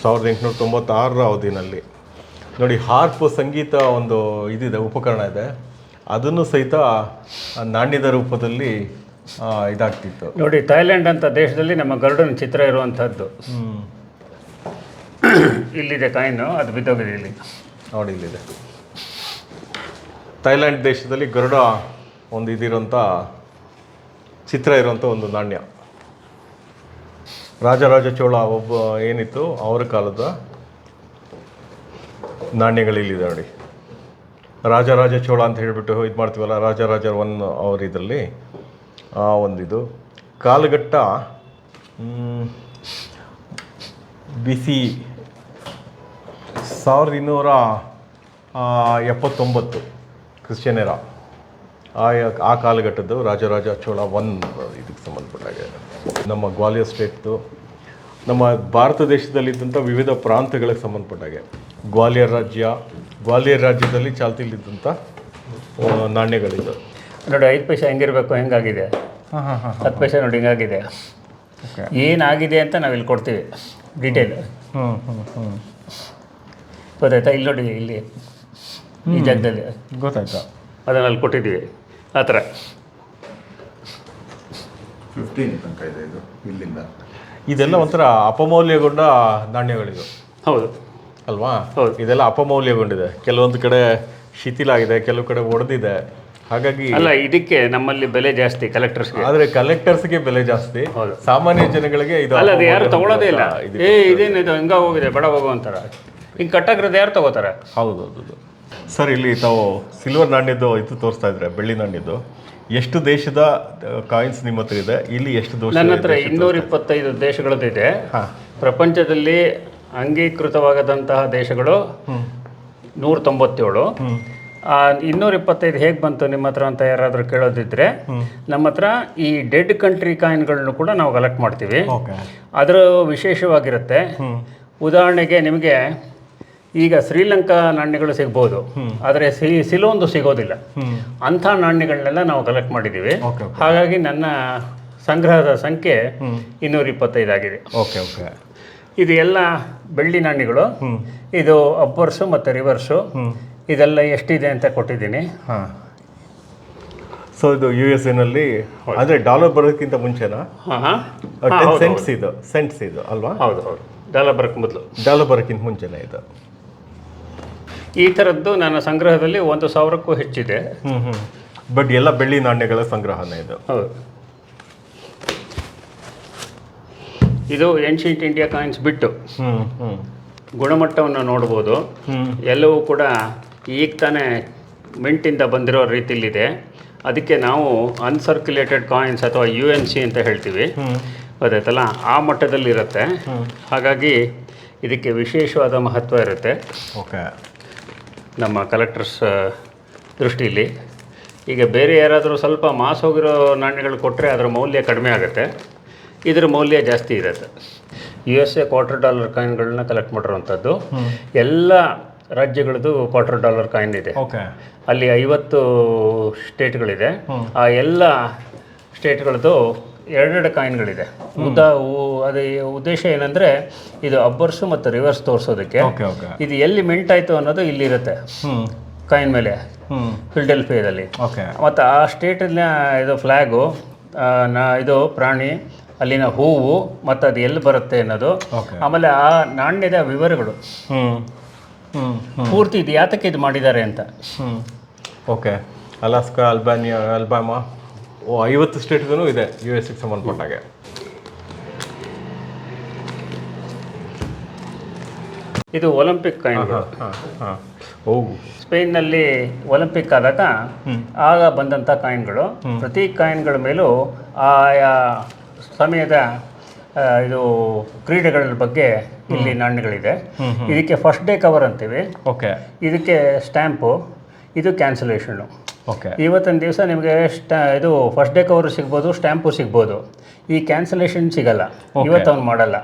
Speaker 1: ಸಾವಿರದ ಎಂಟುನೂರ ತೊಂಬತ್ತಾರರ ಅವಧಿನಲ್ಲಿ. ನೋಡಿ ಹಾರ್ಪ್ ಸಂಗೀತ ಒಂದು ಇದಿದೆ ಉಪಕರಣ ಇದೆ. ಅದನ್ನು ಸಹಿತ ನಾಣ್ಯದ ರೂಪದಲ್ಲಿ ಇದಾಗ್ತಿತ್ತು.
Speaker 2: ನೋಡಿ ಥೈಲ್ಯಾಂಡ್ ಅಂತ ದೇಶದಲ್ಲಿ ನಮ್ಮ ಗರುಡನ ಚಿತ್ರ ಇರುವಂಥದ್ದು. ಇಲ್ಲಿದೆ ಕಾಯಿನು ಅದು ಬಿದ್ದೋಗಿದೆ ಇಲ್ಲಿ.
Speaker 1: ನೋಡಿ ಇಲ್ಲಿದೆ. ಥೈಲ್ಯಾಂಡ್ ದೇಶದಲ್ಲಿ ಗರುಡ ಒಂದು ಇದಿರೋಂಥ ಚಿತ್ರ ಇರುವಂಥ ಒಂದು ನಾಣ್ಯ. ರಾಜರಾಜ ಚೋಳ ಒಬ್ಬ ಏನಿತ್ತು ಅವರ ಕಾಲದ ನಾಣ್ಯಗಳಿಲ್ಲಿದೆ ನೋಡಿ. ರಾಜರಾಜ ಚೋಳ ಅಂತ ಹೇಳಿಬಿಟ್ಟು ಇದು ಮಾಡ್ತೀವಲ್ಲ ರಾಜರಾಜ ಒನ್ ಅವ್ರ ಇದರಲ್ಲಿ ಆ ಒಂದಿದು. ಕಾಲಘಟ್ಟ ಮ್, ಬಿಸಿ ಸಾವಿರದ ಇನ್ನೂರ ಎಪ್ಪತ್ತೊಂಬತ್ತು ಕ್ರಿಶ್ಚಿಯನ್ ಕ್ರಿಶ್ಚಿಯನರ ಆ ಆ ಕಾಲಘಟ್ಟದ್ದು ರಾಜರಾಜ ಚೋಳ ಒನ್ ಇದಕ್ಕೆ ಸಂಬಂಧಪಟ್ಟಾಗೆ. ನಮ್ಮ ಗ್ವಾಲಿಯರ್ ಸ್ಟೇಟ್ದು ನಮ್ಮ ಭಾರತ ದೇಶದಲ್ಲಿದ್ದಂಥ ವಿವಿಧ ಪ್ರಾಂತ್ಯಗಳಿಗೆ ಸಂಬಂಧಪಟ್ಟಾಗೆ. ಗ್ವಾಲಿಯರ್ ರಾಜ್ಯ ಗ್ವಾಲಿಯರ್ ರಾಜ್ಯದಲ್ಲಿ ಚಾಲ್ತಿಯಲ್ಲಿದ್ದಂಥ ನಾಣ್ಯಗಳಿದ್ದು. ನಾಣ್ಯಗಳಿದು
Speaker 2: ನೋಡಿ ಐದು ಪೈಸೆ ಹೆಂಗಿರಬೇಕು ಹೆಂಗಾಗಿದೆ?
Speaker 1: ಹಾಂ ಹಾಂ ಹಾಂ
Speaker 2: ಹತ್ತು ಪೈಸೆ ನೋಡಿ ಹಿಂಗಾಗಿದೆ?
Speaker 1: ಓಕೆ.
Speaker 2: ಏನಾಗಿದೆ ಅಂತ ನಾವು ಇಲ್ಲಿ ಕೊಡ್ತೀವಿ ಡೀಟೇಲ್
Speaker 1: ಹ್ಞೂ ಹ್ಞೂ ಹ್ಞೂ
Speaker 2: ಗೊತ್ತಾಯ್ತಾ? ಇಲ್ಲಿ ನೋಡಿ ಇಲ್ಲಿ ಈ ಜಾಗದಲ್ಲಿ.
Speaker 1: ಗೊತ್ತಾಯ್ತಾ?
Speaker 2: ಅದನ್ನು ಅಲ್ಲಿ ಕೊಟ್ಟಿದ್ದೀವಿ. ಆ ಥರ.
Speaker 3: ಫಿಫ್ಟೀನ್ ತನಕ ಇದೆ ಇದು ಇಲ್ಲಿಂದ.
Speaker 1: ಇದೆಲ್ಲ ಒಂಥರ ಅಪಮೌಲ್ಯಗೊಂಡ ನಾಣ್ಯಗಳಿದು.
Speaker 2: ಹೌದು.
Speaker 1: ಅಲ್ವಾ?
Speaker 2: ಹೌದು.
Speaker 1: ಇದೆಲ್ಲ ಅಪಮೌಲ್ಯಗೊಂಡಿದೆ. ಕೆಲವೊಂದು ಕಡೆ ಶಿಥಿಲ ಆಗಿದೆ ಕೆಲವು ಕಡೆ ಒಡೆದಿದೆ. ಹಾಗಾಗಿ
Speaker 2: ಅಲ್ಲ ಇದಕ್ಕೆ ನಮ್ಮಲ್ಲಿ ಬೆಲೆ ಜಾಸ್ತಿ ಕಲೆಕ್ಟರ್ಸ್
Speaker 1: ಆದ್ರೆ ಕಲೆಕ್ಟರ್ಸ್ಗೆ ಬೆಲೆ ಜಾಸ್ತಿ. ಸಾಮಾನ್ಯ ಜನಗಳಿಗೆ ಇದು
Speaker 2: ಅಲ್ಲ ಅದು ಯಾರು ತಗೊಳ್ಳೋದೇ ಇಲ್ಲ.
Speaker 1: ಇದು
Speaker 2: ಏ ಇದೇನಿದು? ಹಂಗ ಹೋಗಿದೆ ಬಡ ಹೋಗು ಅಂತಾರೆ. ಹಿಂಗೆ ಕಟ್ಟಾಗಿರೋದು ಯಾರು ತಗೋತಾರೆ?
Speaker 1: ಹೌದು ಹೌದು ಸರ್ ಇಲ್ಲಿ ತಾವು ಸಿಲ್ವರ್ ನಾಣ್ಯದ್ದು ಇದು ತೋರಿಸ್ತಾ ಇದ್ರೆ ಬೆಳ್ಳಿ ನಾಣ್ಯದ್ದು. ಎಷ್ಟು ದೇಶದ ಕಾಯಿನ್ಸ್ ನಿಮ್ಮ ಹತ್ರ ಇದೆ? ಇಲ್ಲಿ ಎಷ್ಟು ದೋಷ
Speaker 2: ನನ್ನ ಹತ್ರ ಇನ್ನೂರ ಇಪ್ಪತ್ತೈದು ದೇಶಗಳದ್ದಿದೆ. ಪ್ರಪಂಚದಲ್ಲಿ ಅಂಗೀಕೃತವಾಗದಂತಹ ದೇಶಗಳು ನೂರ ತೊಂಬತ್ತೇಳು ಇನ್ನೂರ ಇಪ್ಪತ್ತೈದು ಹೇಗೆ ಬಂತು ನಿಮ್ಮ ಹತ್ರ ಅಂತ ಯಾರಾದರೂ ಕೇಳೋದಿದ್ರೆ ನಮ್ಮ ಹತ್ರ ಈ ಡೆಡ್ ಕಂಟ್ರಿ ಕಾಯಿನ್ಗಳನ್ನು ಕೂಡ ನಾವು ಕಲೆಕ್ಟ್ ಮಾಡ್ತೀವಿ. ಅದರ ವಿಶೇಷವಾಗಿರುತ್ತೆ. ಉದಾಹರಣೆಗೆ ನಿಮಗೆ ಈಗ ಶ್ರೀಲಂಕಾ ನಾಣ್ಯಗಳು ಸಿಗ್ಬೋದು. ಆದರೆ ಸಿ ಸಿಲೋಂದು ಸಿಗೋದಿಲ್ಲ. ಅಂಥ ನಾಣ್ಯಗಳನ್ನೆಲ್ಲ ನಾವು ಕಲೆಕ್ಟ್ ಮಾಡಿದ್ದೀವಿ ಹಾಗಾಗಿ ನನ್ನ ಸಂಗ್ರಹದ ಸಂಖ್ಯೆ ಇನ್ನೂರ ಇಪ್ಪತ್ತೈದು ಆಗಿದೆ.
Speaker 1: Okay okay.
Speaker 2: ಇದು ಎಲ್ಲ ಬೆಳ್ಳಿ ನಾಣ್ಯಗಳು. ಇದು ಅಪ್ಪರ್ಸು ಮತ್ತು ರಿವರ್ಸು ಇದೆಲ್ಲ ಎಷ್ಟಿದೆ ಅಂತ ಕೊಟ್ಟಿದ್ದೀನಿ.
Speaker 1: ಹಾಂ. ಸೊ ಇದು ಯು ಎಸ್ ಎನಲ್ಲಿ ಅಂದರೆ ಡಾಲರ್ ಬರೋದಕ್ಕಿಂತ ಮುಂಚೆನಾ? ಸೆಂಟ್ಸ್ ಇದು ಸೆಂಟ್ಸ್ ಇದು ಅಲ್ವಾ?
Speaker 2: ಹೌದು ಹೌದು. ಡಾಲರ್ ಬರೋಕ್ಕೆ ಮೊದಲು.
Speaker 1: ಡಾಲರ್ ಬರೋಕ್ಕಿಂತ ಮುಂಚೆನೇ ಇದು.
Speaker 2: ಈ ಥರದ್ದು ನನ್ನ ಸಂಗ್ರಹದಲ್ಲಿ ಒಂದು ಸಾವಿರಕ್ಕೂ ಹೆಚ್ಚಿದೆ.
Speaker 1: ಬಟ್ ಎಲ್ಲ ಬೆಳ್ಳಿ ನಾಣ್ಯಗಳ ಸಂಗ್ರಹನೇ ಇದು.
Speaker 2: ಹೌದು. ಇದು ಏನ್ಷಿಯಂಟ್ ಇಂಡಿಯಾ ಕಾಯಿನ್ಸ್ ಬಿಟ್ಟು
Speaker 1: ಹ್ಞೂ
Speaker 2: ಗುಣಮಟ್ಟವನ್ನು ನೋಡ್ಬೋದು. ಎಲ್ಲವೂ ಕೂಡ ಈಗ ತಾನೇ ಮಿಂಟಿಂದ ಬಂದಿರೋ ರೀತಿಲಿದೆ ಅದಕ್ಕೆ ನಾವು ಅನ್ಸರ್ಕ್ಯುಲೇಟೆಡ್ ಕಾಯಿನ್ಸ್ ಅಥವಾ ಯು ಎನ್ ಸಿ ಅಂತ ಹೇಳ್ತೀವಿ. ಗೊತ್ತಾಯ್ತಲ್ಲ ಆ ಮಟ್ಟದಲ್ಲಿರುತ್ತೆ. ಹಾಗಾಗಿ ಇದಕ್ಕೆ ವಿಶೇಷವಾದ ಮಹತ್ವ ಇರುತ್ತೆ.
Speaker 1: ಓಕೆ.
Speaker 2: ನಮ್ಮ ಕಲೆಕ್ಟರ್ಸ್ ದೃಷ್ಟಿಯಲ್ಲಿ ಈಗ ಬೇರೆ ಯಾರಾದರೂ ಸ್ವಲ್ಪ ಮಾಸ್ ಹೋಗಿರೋ ನಾಣ್ಯಗಳು ಕೊಟ್ಟರೆ ಅದರ ಮೌಲ್ಯ ಕಡಿಮೆ ಆಗುತ್ತೆ. ಇದರ ಮೌಲ್ಯ ಜಾಸ್ತಿ ಇರುತ್ತೆ. U S A quarter dollar ಕಾಯಿನ್ಗಳನ್ನ collect ಮಾಡಿರೋವಂಥದ್ದು. ಎಲ್ಲ ರಾಜ್ಯಗಳದ್ದು ಕ್ವಾರ್ಟರ್ ಡಾಲರ್ ಕಾಯಿನ್ ಇದೆ. ಅಲ್ಲಿ ಐವತ್ತು ಸ್ಟೇಟ್ಗಳಿದೆ ಆ ಎಲ್ಲ ಸ್ಟೇಟ್ಗಳದ್ದು ಎರಡೆರಡು ಕಾಯಿನ್ಗಳಿದೆ. ಉದ್ದ ಅದೇ ಉದ್ದೇಶ ಏನಂದ್ರೆ ಇದು ಅಬ್ಬರ್ಸು ಮತ್ತು ರಿವರ್ಸ್ ತೋರಿಸೋದಕ್ಕೆ.
Speaker 1: Okay okay.
Speaker 2: ಇದು ಎಲ್ಲಿ ಮಿಂಟ್ ಆಯಿತು ಅನ್ನೋದು ಇಲ್ಲಿರುತ್ತೆ. ಕಾಯಿನ್ ಮೇಲೆ. ಫಿಲ್ಡೆಲ್ಫಿಯಾದಲ್ಲಿ.
Speaker 1: ಓಕೆ.
Speaker 2: ಮತ್ತು ಆ ಸ್ಟೇಟಿನ ಇದು ಫ್ಲ್ಯಾಗು ನಾ ಇದು ಪ್ರಾಣಿ ಅಲ್ಲಿನ ಹೂವು ಮತ್ತು ಅದು ಎಲ್ಲಿ ಬರುತ್ತೆ ಅನ್ನೋದು.
Speaker 1: ಓಕೆ.
Speaker 2: ಆಮೇಲೆ ಆ ನಾಣ್ಯದ ವಿವರಗಳು. ಪೂರ್ತಿ ಇದು ಯಾತಕ್ಕೆ ಇದು ಮಾಡಿದ್ದಾರೆ ಅಂತ.
Speaker 1: ಹ್ಞೂ ಓಕೆ. ಅಲಾಸ್ಕಾ ಅಲ್ಬಾನಿಯಾ ಅಲ್ಬಾಮಾ. ಐವತ್ತು ಸ್ಟೇಟ್ಗೂ ಇದೆ ಯು ಎಸ್ಗೆ ಸಂಬಂಧಪಟ್ಟಾಗೆ.
Speaker 2: ಇದು ಒಲಿಂಪಿಕ್
Speaker 1: ಓ.
Speaker 2: ಸ್ಪೇನ್ನಲ್ಲಿ ಒಲಿಂಪಿಕ್ ಆದಾಗ ಆಗ ಬಂದಂಥ ಕಾಯಿನ್ಗಳು ಪ್ರತಿ ಕಾಯಿನ್ಗಳ ಮೇಲೂ ಆಯಾ ಸಮಯದ ಇದು ಕ್ರೀಡೆಗಳ ಬಗ್ಗೆ ಇಲ್ಲಿ ನಾಣ್ಯಗಳಿದೆ. ಇದಕ್ಕೆ ಫಸ್ಟ್ ಡೇ ಕವರ್ ಅಂತೀವಿ.
Speaker 1: ಓಕೆ
Speaker 2: ಇದಕ್ಕೆ ಸ್ಟ್ಯಾಂಪು ಇದು ಕ್ಯಾನ್ಸಲೇಷನ್ನು
Speaker 1: ಓಕೆ
Speaker 2: ಇವತ್ತಿನ ದಿವಸ ನಿಮಗೆ ಸ್ಟಾ ಇದು ಫಸ್ಟ್ ಡೇ ಕವರು ಸಿಗ್ಬೋದು ಸ್ಟ್ಯಾಂಪು ಸಿಗ್ಬೋದು. ಈ ಕ್ಯಾನ್ಸಲೇಷನ್ ಸಿಗಲ್ಲ. ಇವತ್ತು ಅವ್ನು ಮಾಡಲ್ಲ.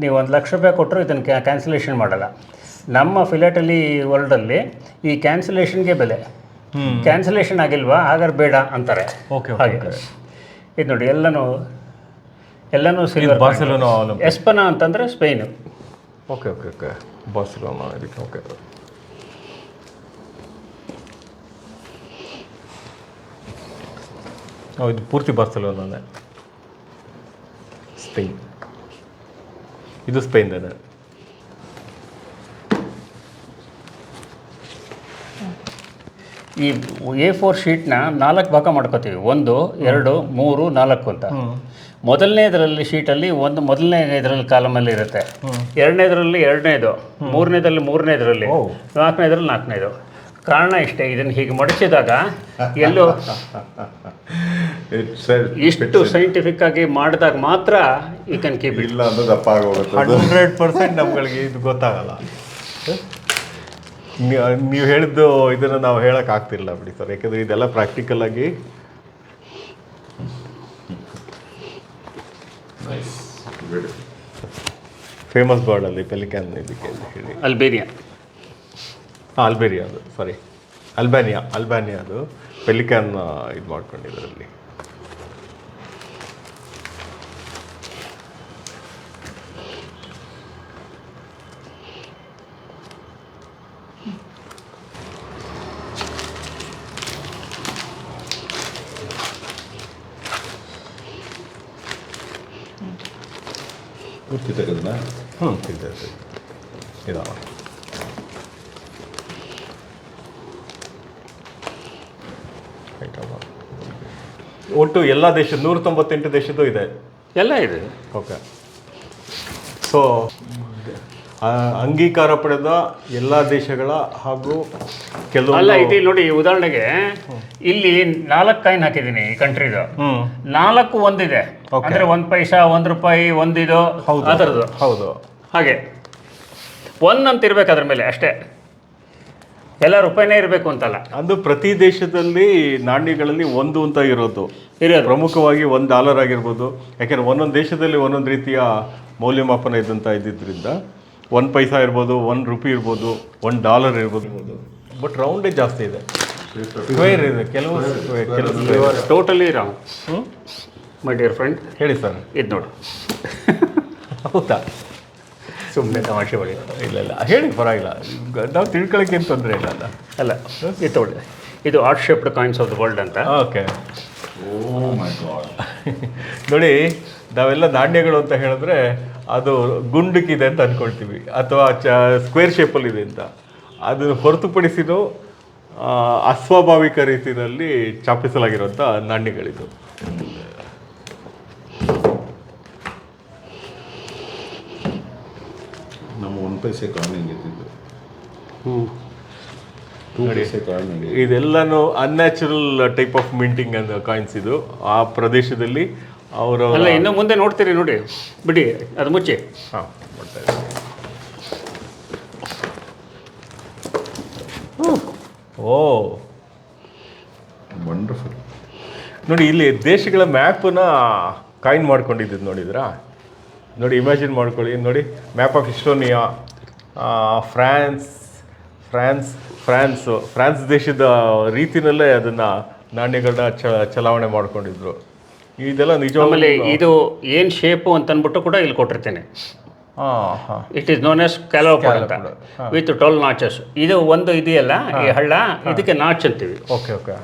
Speaker 2: ನೀವು ಒಂದು ಲಕ್ಷ ರೂಪಾಯಿ ಕೊಟ್ಟರು ಇದನ್ನು ಕ್ಯಾ ಕ್ಯಾನ್ಸಲೇಷನ್ ಮಾಡಲ್ಲ. ನಮ್ಮ ಫಿಲಾಟಲಿ ವರ್ಲ್ಡಲ್ಲಿ ಈ ಕ್ಯಾನ್ಸಲೇಷನ್ಗೆ ಬೆಲೆ. ಕ್ಯಾನ್ಸಲೇಷನ್ ಆಗಿಲ್ವಾ? ಹಾಗಾದ್ರೆ ಬೇಡ ಅಂತಾರೆ.
Speaker 1: ಓಕೆ
Speaker 2: ಹಾಗೆ. ಇದು ನೋಡಿ ಎಲ್ಲನೂ ಎಲ್ಲನೂ ಸಿಲ್ವರ್
Speaker 1: ಬಾರ್ಸೆಲೋನಾ
Speaker 2: ಎಸ್ಪನಾ ಅಂತಂದರೆ Spain
Speaker 1: okay okay okay Barcelona ಇದಕ್ಕೆ ಓಕೆ ಇದು ಪೂರ್ತಿ ಬಾರ್ಸೆಲೋನಾನೇ ಸ್ಪೇನ್. ಇದು ಸ್ಪೇನ್ದೇನೆ
Speaker 2: ಈ ಎ ಫೋರ್ ಶೀಟ್ನ ನಾಲ್ಕು ಭಾಗ ಮಾಡ್ಕೋತೀವಿ. ಒಂದು ಎರಡು ಮೂರು ನಾಲ್ಕು ಅಂತ. ಮೊದಲನೇದರಲ್ಲಿ ಶೀಟಲ್ಲಿ ಒಂದು ಮೊದಲನೇ ಇದರಲ್ಲಿ ಕಾಲಮಲ್ಲಿ ಇರುತ್ತೆ. ಎರಡನೇದರಲ್ಲಿ ಎರಡನೇದು ಮೂರನೇದಲ್ಲಿ ಮೂರನೇದರಲ್ಲಿ
Speaker 1: ನಾಲ್ಕನೇ
Speaker 2: ನಾಲ್ಕನೇದ್ರಲ್ಲಿ ನಾಲ್ಕನೇದು. ಕಾರಣ ಇಷ್ಟೇ. ಇದನ್ನು ಹೀಗೆ ಮಡಚಿದಾಗ ಎಲ್ಲೋ ಇಷ್ಟು ಸೈಂಟಿಫಿಕ್ ಆಗಿ ಮಾಡಿದಾಗ ಮಾತ್ರ ಈ ಕ್ಯಾನ್ ಕೀಪ್
Speaker 3: ಇಲ್ಲ ಅಂದ್ರೆ ದಪ್ಪ ಆಗೋಗುತ್ತೆ.
Speaker 1: ಹಂಡ್ರೆಡ್ ಪರ್ಸೆಂಟ್ ನಮ್ಗಳಿಗೆ ಇದು ಗೊತ್ತಾಗಲ್ಲ. ನೀವು ಹೇಳಿದ್ದು ಇದನ್ನು ನಾವು ಹೇಳಕ್ ಆಗ್ತಿಲ್ಲ ಬಿಡಿ ಸರ್. ಯಾಕಂದ್ರೆ ಇದೆಲ್ಲ ಪ್ರಾಕ್ಟಿಕಲ್ ಆಗಿ. ಫೇಮಸ್ ಬರ್ಡ್ ಅಲ್ಲಿ ಪೆಲಿಕನ್ ಇದಕ್ಕೆ ಅಂತ ಹೇಳಿ.
Speaker 2: ಅಲ್ಬೇರಿಯಾ
Speaker 1: ಅಲ್ಬೇರಿಯಾ ಅದು ಸಾರಿ ಅಲ್ಬೇನಿಯಾ ಅಲ್ಬಾನಿಯಾ ಅದು ಪೆಲಿಕ್ಯಾನ್ ಇದು ಮಾಡ್ಕೊಂಡಿದ್ರಲ್ಲಿ
Speaker 3: ಪೂರ್ತಿ ತೆಗೆದ್ನಾ
Speaker 1: ಹ್ಞೂ ಇದೆ. ಇದಾವ. ಒಟ್ಟು ಎಲ್ಲ ದೇಶ ನೂರ ತೊಂಬತ್ತೆಂಟು ದೇಶದ್ದು ಇದೆ.
Speaker 2: ಎಲ್ಲ ಇದೆ.
Speaker 1: ಓಕೆ ಸೊ ಅಂಗೀಕಾರ ಪಡೆದ ಎಲ್ಲ ದೇಶಗಳ ಹಾಗೂ ಕೆಲವು ಅಲ್ಲ
Speaker 2: ಇದು ನೋಡಿ ಉದಾಹರಣೆಗೆ ಇಲ್ಲಿ ನಾಲ್ಕು ಕಾಯಿನ್ ಹಾಕಿದ್ದೀನಿ ಈ ಕಂಟ್ರಿದು. ನಾಲ್ಕು ಒಂದಿದೆ. ಅಂದ್ರೆ ಒಂದ್ ಪೈಸಾ ಒಂದ್ ರೂಪಾಯಿ ಒಂದಿದು
Speaker 1: ಹೌದು.
Speaker 2: ಅದರದ್ದು
Speaker 1: ಹೌದು.
Speaker 2: ಹಾಗೆ. ಒನ್ ಅಂತ ಇರ್ಬೇಕು ಅದ್ರ ಮೇಲೆ ಅಷ್ಟೇ. ಎಲ್ಲ ರೂಪಾಯಿನೇ ಇರಬೇಕು ಅಂತಲ್ಲ.
Speaker 1: ಅದು ಪ್ರತಿ ದೇಶದಲ್ಲಿ ನಾಣ್ಯಗಳಲ್ಲಿ ಒಂದು ಅಂತ ಇರೋದು.
Speaker 2: ಇರೋದು.
Speaker 1: ಪ್ರಮುಖವಾಗಿ ಒಂದು ಡಾಲರ್ ಆಗಿರ್ಬೋದು. ಯಾಕೆಂದ್ರೆ ಒಂದೊಂದು ದೇಶದಲ್ಲಿ ಒಂದೊಂದು ರೀತಿಯ ಮೌಲ್ಯಮಾಪನ ಇದ್ದಂತ ಇದ್ದಿದ್ದರಿಂದ ಒಂದು ಪೈಸಾ ಇರ್ಬೋದು ಒನ್ ರುಪಿ ಇರ್ಬೋದು ಒನ್ ಡಾಲರ್ ಇರ್ಬೋದು. ಬಟ್ ರೌಂಡೇ ಜಾಸ್ತಿ ಇದೆ. ಸ್ಕ್ವೇರ್ ಇದೆ ಕೆಲವು
Speaker 2: totally wrong? My dear friend
Speaker 1: ಹೇಳಿ ಸರ್.
Speaker 2: ಇದು ನೋಡು.
Speaker 1: ಹೌದಾ?
Speaker 2: ಸುಮ್ಮನೆ ತಮಾಷೆ ಬಳಿ
Speaker 1: ಇಲ್ಲ ಇಲ್ಲ. ಹೇಳಿ ಪರವಾಗಿಲ್ಲ. ನಾವು ತಿಳ್ಕೊಳಕ್ಕೆ ಏನು ತೊಂದರೆ ಇಲ್ಲ ಅಲ್ಲ.
Speaker 2: ಅಲ್ಲ ಇದು ನೋಡಿ. ಇದು art shaped coins of the world ಅಂತ.
Speaker 1: ಓಕೆ.
Speaker 3: ಓ ಮೈ ಗಾಡ್
Speaker 1: ನೋಡಿ ನಾವೆಲ್ಲ ನಾಣ್ಯಗಳು ಅಂತ ಹೇಳಿದ್ರೆ ಅದು ಗುಂಡಕ್ಕಿದೆ ಅಂತ ಅಂದ್ಕೊಳ್ತೀವಿ ಅಥವಾ ಚ ಸ್ಕ್ವೇರ್ ಶೇಪಲ್ಲಿದೆ ಅಂತ. ಅದು ಹೊರತುಪಡಿಸಿರೋ ಅಸ್ವಾಭಾವಿಕ ರೀತಿಯಲ್ಲಿ ಚಾಪಿಸಲಾಗಿರುವಂಥ ನಾಣ್ಯಗಳಿದು.
Speaker 3: ನಮ್ಮ ಒಂದು ಪೈಸೆ ಕಾಯಿನ್
Speaker 2: ಹ್ಞೂ
Speaker 1: ಇದೆಲ್ಲನೂ ಅನ್ಯಾಚುರಲ್ ಟೈಪ್ ಆಫ್ ಮಿಂಟಿಂಗ್ ಅಂತ ಕಾಯಿನ್ಸ್ ಇದು. ಆ ಪ್ರದೇಶದಲ್ಲಿ ಅವರು
Speaker 2: ಅಲ್ಲ ಇನ್ನು ಮುಂದೆ ನೋಡ್ತೀರಿ ನೋಡಿ. ಬಿಡಿ ಅದು ಮುಚ್ಚಿ.
Speaker 1: ಹಾಂ ನೋಡ್ತಾ ಓ.
Speaker 3: ವಂಡರ್ಫುಲ್
Speaker 1: ನೋಡಿ ಇಲ್ಲಿ ದೇಶಗಳ ಮ್ಯಾಪನ್ನ ಕಾಯಿನ್ ಮಾಡ್ಕೊಂಡಿದ್ದು ನೋಡಿದ್ರಾ? ನೋಡಿ ಇಮ್ಯಾಜಿನ್ ಮಾಡ್ಕೊಳ್ಳಿ. ನೋಡಿ map of Estonia France France France France ದೇಶದ ರೀತಿನಲ್ಲೇ ಅದನ್ನು ನಾಣ್ಯಗಳನ್ನ ಚ ಚಲಾವಣೆ ಮಾಡ್ಕೊಂಡಿದ್ರು. ಇದೆಲ್ಲ
Speaker 2: ಆಮೇಲೆ
Speaker 1: ನಿಜವಾಗ್ಲೂ
Speaker 2: ಇದು ಏನ್ ಶೇಪು ಅಂತ ಅಂದ್ಬಿಟ್ಟು ಕೂಡ ಇಲ್ಲಿ ಕೊಟ್ಟಿರ್ತೇನೆ. It is known as scalloped ಅಂತ. ವಿತ್ ಟ್ವೆಲ್ ನಾಚಸ್ ಇದು ಒಂದು ಇದೆಯಲ್ಲ ಈ ಹಳ್ಳ ಇದಕ್ಕೆ ನಾಚ್ ಅಂತೀವಿ.
Speaker 1: ಓಕೆ ಓಕೆ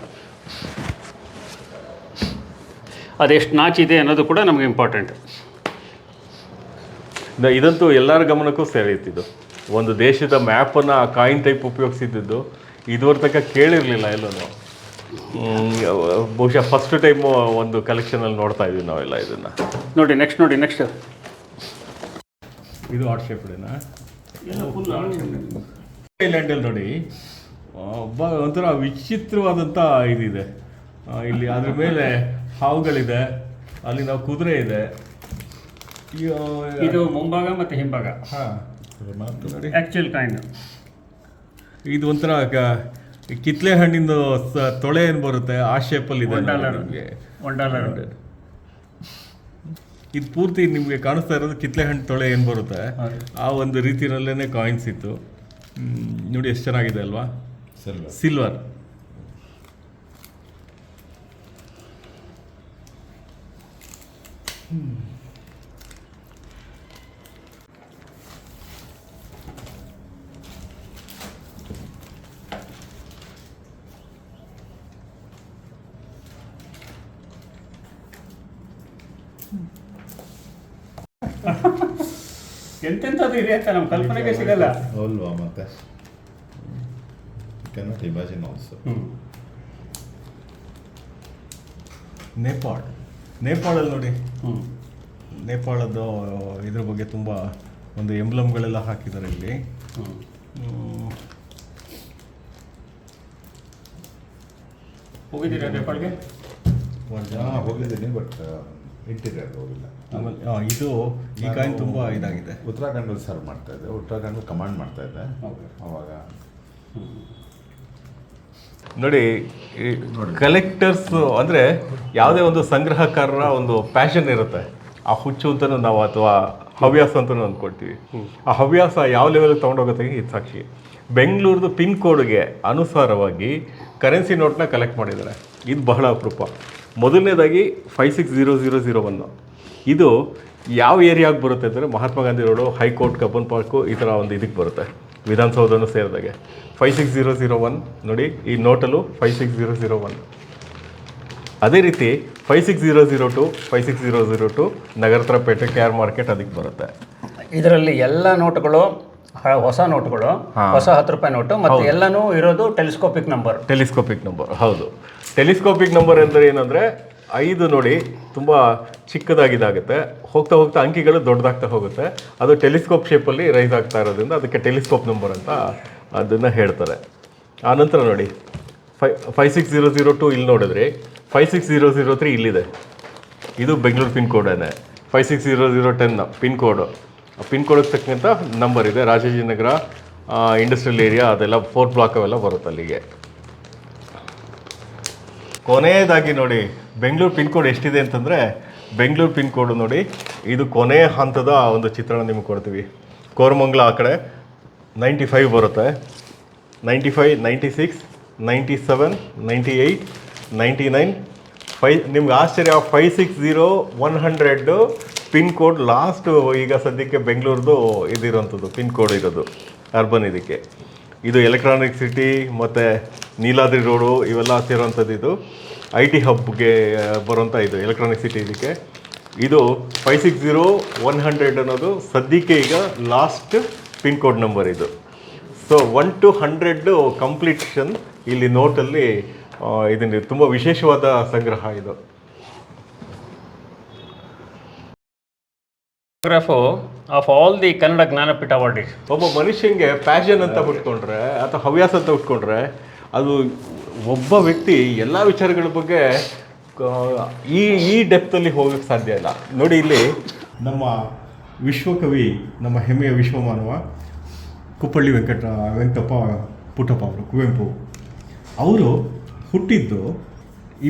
Speaker 2: ಅದೆಷ್ಟು ನಾಚ್ ಇದೆ ಅನ್ನೋದು ಕೂಡ ನಮಗೆ ಇಂಪಾರ್ಟೆಂಟ್
Speaker 1: ಇದಂತೂ ಎಲ್ಲರ ಗಮನಕ್ಕೂ ಸೇರಿತ್ತಿದ್ದು ಒಂದು ದೇಶದ ಮ್ಯಾಪನ್ನು ಕಾಯಿನ್ ಟೈಪ್ ಉಪಯೋಗಿಸಿದ್ದು ಇದುವರೆ ತನಕ ಕೇಳಿರಲಿಲ್ಲ ಎಲ್ಲೂ ಬಹುಶಃ ಫಸ್ಟ್ ಟೈಮು ಒಂದು ಕಲೆಕ್ಷನಲ್ಲಿ ನೋಡ್ತಾ ಇದ್ದೀವಿ ನಾವೆಲ್ಲ ಇದನ್ನು.
Speaker 2: ನೋಡಿ ನೆಕ್ಸ್ಟ್ ನೋಡಿ ನೆಕ್ಸ್ಟ್
Speaker 1: ಇದು ಆರ್ಟ್ ಶೇಪ್ಡೇನಾ ಐಲ್ಯಾಂಡಲ್ಲಿ ನೋಡಿ. ಒಬ್ಬ ಒಂಥರ ವಿಚಿತ್ರವಾದಂಥ ಇದಿದೆ. ಇಲ್ಲಿ ಅದ್ರ ಮೇಲೆ ಹಾವುಗಳಿದೆ ಅಲ್ಲಿ ನಾವು ಕುದುರೆ ಇದೆ.
Speaker 2: ಇದು ಮುಂಭಾಗ ಮತ್ತು ಹಿಂಭಾಗ.
Speaker 1: ಹಾಂ ನೋಡಿ.
Speaker 2: ಆ್ಯಕ್ಚುಯಲ್ ಕಾಯಿನ್
Speaker 1: ಇದು ಒಂಥರ ಕಿತ್ಲೆ ಹಣ್ಣಿಂದು ತೊಳೆ ಏನು ಬರುತ್ತೆ? ಆ ಶೇಪಲ್ಲಿ ಇದೆ
Speaker 2: ಒನ್ ಡಾಲರ್
Speaker 1: ನಿಮ್ಗೆ.
Speaker 2: ಒನ್ ಡಾಲರ್
Speaker 1: ಇದು ಪೂರ್ತಿ ನಿಮಗೆ ಕಾಣಿಸ್ತಾ ಇರೋದು ಕಿತ್ಲೆ ಹಣ್ಣು ತೊಳೆ ಏನು ಬರುತ್ತೆ? ಆ ಒಂದು ರೀತಿಯಲ್ಲೇ ಕಾಯಿನ್ಸ್ ಇತ್ತು. ಹ್ಮ್, ನೋಡಿ ಎಷ್ಟು ಚೆನ್ನಾಗಿದೆ ಅಲ್ವಾ?
Speaker 3: ಸಿಲ್ವರ್
Speaker 2: ಅಂಥದ್ದು ಇದೆ ಕಲ್ಪನೆಗೆ ಸಿಗಲ್ಲ.
Speaker 3: ಅಲ್ವಾ ಮತ್ತೆ? Cannot imagine also.
Speaker 2: Nepal
Speaker 1: Nepal. ನೇಪಾಳಲ್ಲಿ ನೋಡಿ. ನೇಪಾಳದ ಇದ್ರ ಬಗ್ಗೆ ತುಂಬ ಒಂದು ಎಂಬ್ಲಮ್ಗಳೆಲ್ಲ ಹಾಕಿದ್ದಾರೆ ಇಲ್ಲಿ.
Speaker 2: ಹೋಗಿದ್ದೀರಾ ನೇಪಾಳ್ಗೆ?
Speaker 3: ಹೋಗಿದ್ದೀನಿ ಬಟ್
Speaker 1: ಆಮೇಲೆ ಆ, ಇದು ಈ ಕಾಯಿನ್ ತುಂಬ ಇದಾಗಿದೆ.
Speaker 3: ಉತ್ತರಾಖಂಡಲ್ಲಿ ಸರ್ವ್ ಮಾಡ್ತಾ ಇದ್ದೆ. ಉತ್ತರಾಖಂಡ್ ಕಮಾಂಡ್ ಮಾಡ್ತಾ ಇದ್ದೆ.
Speaker 2: ಓಕೆ.
Speaker 3: ಅವಾಗ
Speaker 1: ನೋಡಿ ಕಲೆಕ್ಟರ್ಸ್ ಅಂದ್ರೆ ಯಾವುದೇ ಒಂದು ಸಂಗ್ರಹಕಾರರ ಒಂದು ಪ್ಯಾಷನ್ ಇರುತ್ತೆ. ಆ ಹುಚ್ಚು ಅಂತಲೂ ನಾವು ಅಥವಾ ಹವ್ಯಾಸ ಅಂತಲೂ ಅಂದ್ಕೊಳ್ತೀವಿ. ಆ ಹವ್ಯಾಸ ಯಾವ ಲೆವೆಲ್ಗೆ ತೊಗೊಂಡೋಗುತ್ತೆ ಇದು ಸಾಕ್ಷಿ? ಬೆಂಗಳೂರದು ಪಿನ್ ಕೋಡ್ಗೆ ಅನುಸಾರವಾಗಿ ಕರೆನ್ಸಿ ನೋಟ್ನ ಕಲೆಕ್ಟ್ ಮಾಡಿದ್ದಾರೆ. ಇದು ಬಹಳ ಅಪರೂಪ. ಮೊದಲನೇದಾಗಿ five six zero zero zero one ಇದು ಯಾವ ಏರಿಯಾಗೆ ಬರುತ್ತೆ ಅಂದರೆ Mahatma Gandhi road high court Cubbon park ಈ ಥರ ಒಂದು ಇದಕ್ಕೆ ಬರುತ್ತೆ ವಿಧಾನಸೌಧನೂ ಸೇರಿದಾಗೆ. Five six zero zero one ನೋಡಿ ಈ ನೋಟಲ್ಲೂ five six zero zero one ಅದೇ ರೀತಿ five six zero zero two five six zero zero two Nagarathra Pete K R market ಅದಕ್ಕೆ ಬರುತ್ತೆ.
Speaker 2: ಇದರಲ್ಲಿ ಎಲ್ಲ ನೋಟುಗಳು ಹೊಸ ನೋಟುಗಳು ಹೊಸ ಹತ್ತು ರೂಪಾಯಿ ನೋಟು ಮತ್ತು ಎಲ್ಲನೂ ಇರೋದು ಟೆಲಿಸ್ಕೋಪಿಕ್ ನಂಬರ್
Speaker 1: ಟೆಲಿಸ್ಕೋಪಿಕ್ ನಂಬರ್ ಹೌದು. ಟೆಲಿಸ್ಕೋಪಿಕ್ ನಂಬರ್ ಅಂದರೆ ಏನಂದರೆ ಐದು ನೋಡಿ ತುಂಬ ಚಿಕ್ಕದಾಗಿದಾಗುತ್ತೆ ಹೋಗ್ತಾ ಹೋಗ್ತಾ ಅಂಕಿಗಳು ದೊಡ್ಡದಾಗ್ತಾ ಹೋಗುತ್ತೆ. ಅದು ಟೆಲಿಸ್ಕೋಪ್ ಶೇಪಲ್ಲಿ ರೈಸ್ ಆಗ್ತಾ ಇರೋದ್ರಿಂದ ಅದಕ್ಕೆ ಟೆಲಿಸ್ಕೋಪ್ ನಂಬರ್ ಅಂತ ಅದನ್ನು ಹೇಳ್ತಾರೆ. ಆನಂತರ ನೋಡಿ, five, five six zero zero two ಇಲ್ಲಿ ನೋಡಿದ್ರಿ. Five six zero zero three ಇಲ್ಲಿದೆ. ಇದು Bengaluru pin ಕೋಡೇನೆ five six zero zero ten pin code. Pin ಕೋಡಿಗೆ ತಕ್ಕಂಥ ನಂಬರ್ ಇದೆ. ರಾಜಾಜಿನಗರ ಇಂಡಸ್ಟ್ರಿಯಲ್ ಏರಿಯಾ ಅದೆಲ್ಲ ಫೋರ್ತ್ ಬ್ಲಾಕ್ ಅವೆಲ್ಲ ಬರುತ್ತೆ ಅಲ್ಲಿಗೆ. ಕೊನೆಯದಾಗಿ ನೋಡಿ, ಬೆಂಗಳೂರು ಪಿನ್ ಕೋಡ್ ಎಷ್ಟಿದೆ ಅಂತಂದರೆ, ಬೆಂಗಳೂರು ಪಿನ್ ಕೋಡು ನೋಡಿ, ಇದು ಕೊನೆಯ ಹಂತದ ಒಂದು ಚಿತ್ರಣ ನಿಮಗೆ ಕೊಡ್ತೀವಿ. ಕೋರಮಂಗಲ ಆ ಕಡೆ ನೈಂಟಿ ಫೈವ್ ಬರುತ್ತೆ. Ninety five, ninety six, ninety seven, ninety eight, ninety nine, five ನಿಮ್ಗೆ ಆಶ್ಚರ್ಯ, five six zero one hundred pin code last ಈಗ ಸದ್ಯಕ್ಕೆ ಬೆಂಗಳೂರದು ಇದಿರೋಂಥದ್ದು, ಪಿನ್ ಕೋಡ್ ಇರೋದು, ಅರ್ಬನ್ ಇದಕ್ಕೆ. ಇದು ಎಲೆಕ್ಟ್ರಾನಿಕ್ ಸಿಟಿ ಮತ್ತು ನೀಲಾದ್ರಿ ರೋಡು ಇವೆಲ್ಲ ಸೇರುವಂಥದ್ದು ಇದು. ಐ ಟಿ ಹಬ್ಗೆ ಬರುವಂಥ ಇದು ಎಲೆಕ್ಟ್ರಾನಿಕ್ ಸಿಟಿ ಇದಕ್ಕೆ. ಇದು five six zero one hundred ಅನ್ನೋದು ಸದ್ಯಕ್ಕೆ ಈಗ ಲಾಸ್ಟ್ ಪಿನ್ ಕೋಡ್ ನಂಬರ್ ಇದು. So one two hundred completion ಇಲ್ಲಿ ನೋಟಲ್ಲಿ ಇದನ್ನು ತುಂಬ ವಿಶೇಷವಾದ ಸಂಗ್ರಹ ಇದು.
Speaker 2: Photograph of all the Kannada Jnanpith award
Speaker 1: ಒಬ್ಬ ಮನುಷ್ಯನಿಗೆ ಪ್ಯಾಷನ್ ಅಂತ ಹುಟ್ಕೊಂಡ್ರೆ ಅಥವಾ ಹವ್ಯಾಸ ಅಂತ ಹುಟ್ಕೊಂಡ್ರೆ ಅದು ಒಬ್ಬ ವ್ಯಕ್ತಿ ಎಲ್ಲ ವಿಚಾರಗಳ ಬಗ್ಗೆ ಈ ಈ ಡೆಪ್ತಲ್ಲಿ ಹೋಗಕ್ಕೆ ಸಾಧ್ಯ ಇಲ್ಲ. ನೋಡಿ ಇಲ್ಲಿ ನಮ್ಮ ವಿಶ್ವಕವಿ, ನಮ್ಮ ಹೆಮ್ಮೆಯ ವಿಶ್ವಮಾನವ ಕುಪ್ಪಳ್ಳಿ ವೆಂಕಟ ವೆಂಕಟಪ್ಪ ಪುಟ್ಟಪ್ಪ ಅವರು, ಕುವೆಂಪು. ಅವರು ಹುಟ್ಟಿದ್ದು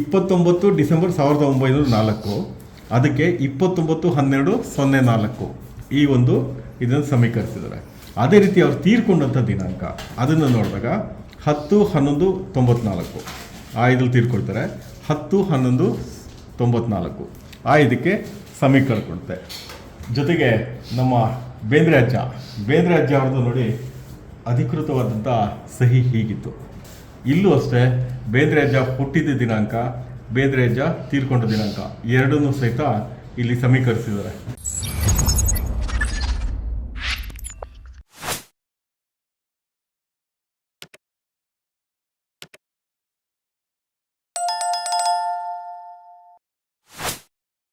Speaker 1: ಇಪ್ಪತ್ತೊಂಬತ್ತು ಡಿಸೆಂಬರ್ ಸಾವಿರದ ಒಂಬೈನೂರ ನಾಲ್ಕು, ಅದಕ್ಕೆ ಇಪ್ಪತ್ತೊಂಬತ್ತು ಹನ್ನೆರಡು ಸೊನ್ನೆ ನಾಲ್ಕು ಈ ಒಂದು ಇದನ್ನು ಸಮೀಕರಿಸಿದ್ದಾರೆ. ಅದೇ ರೀತಿ ಅವ್ರು ತೀರ್ಕೊಂಡಂಥ ದಿನಾಂಕ, ಅದನ್ನು ನೋಡಿದಾಗ ಹತ್ತು, ಹನ್ನೊಂದು, ತೊಂಬತ್ನಾಲ್ಕು. ಆಯ್ದಲ್ಲಿ ತೀರ್ಕೊಳ್ತಾರೆ. ಹತ್ತು, ಹನ್ನೊಂದು, ತೊಂಬತ್ನಾಲ್ಕು. ಆ ಇದಕ್ಕೆ ಸಮೀಕರಣ ಕೊಡುತ್ತೆ. ಜೊತೆಗೆ ನಮ್ಮ ಬೇಂದ್ರೆ ಅಜ್ಜ. ಬೇಂದ್ರೆ ಅಜ್ಜ ಅವ್ರದ್ದು ನೋಡಿ, ಅಧಿಕೃತವಾದಂಥ ಸಹಿ ಹೀಗಿತ್ತು. ಇಲ್ಲೂ ಅಷ್ಟೇ, ಬೇಂದ್ರೆ ಅಜ್ಜ ಹುಟ್ಟಿದ ದಿನಾಂಕ, ಬೇಂದ್ರೆ ಅಜ್ಜ ತೀರ್ಕೊಂಡ ದಿನಾಂಕ, ಎರಡನ್ನೂ ಸಹಿತ ಇಲ್ಲಿ ಸಮೀಕರಿಸಿದ್ದಾರೆ.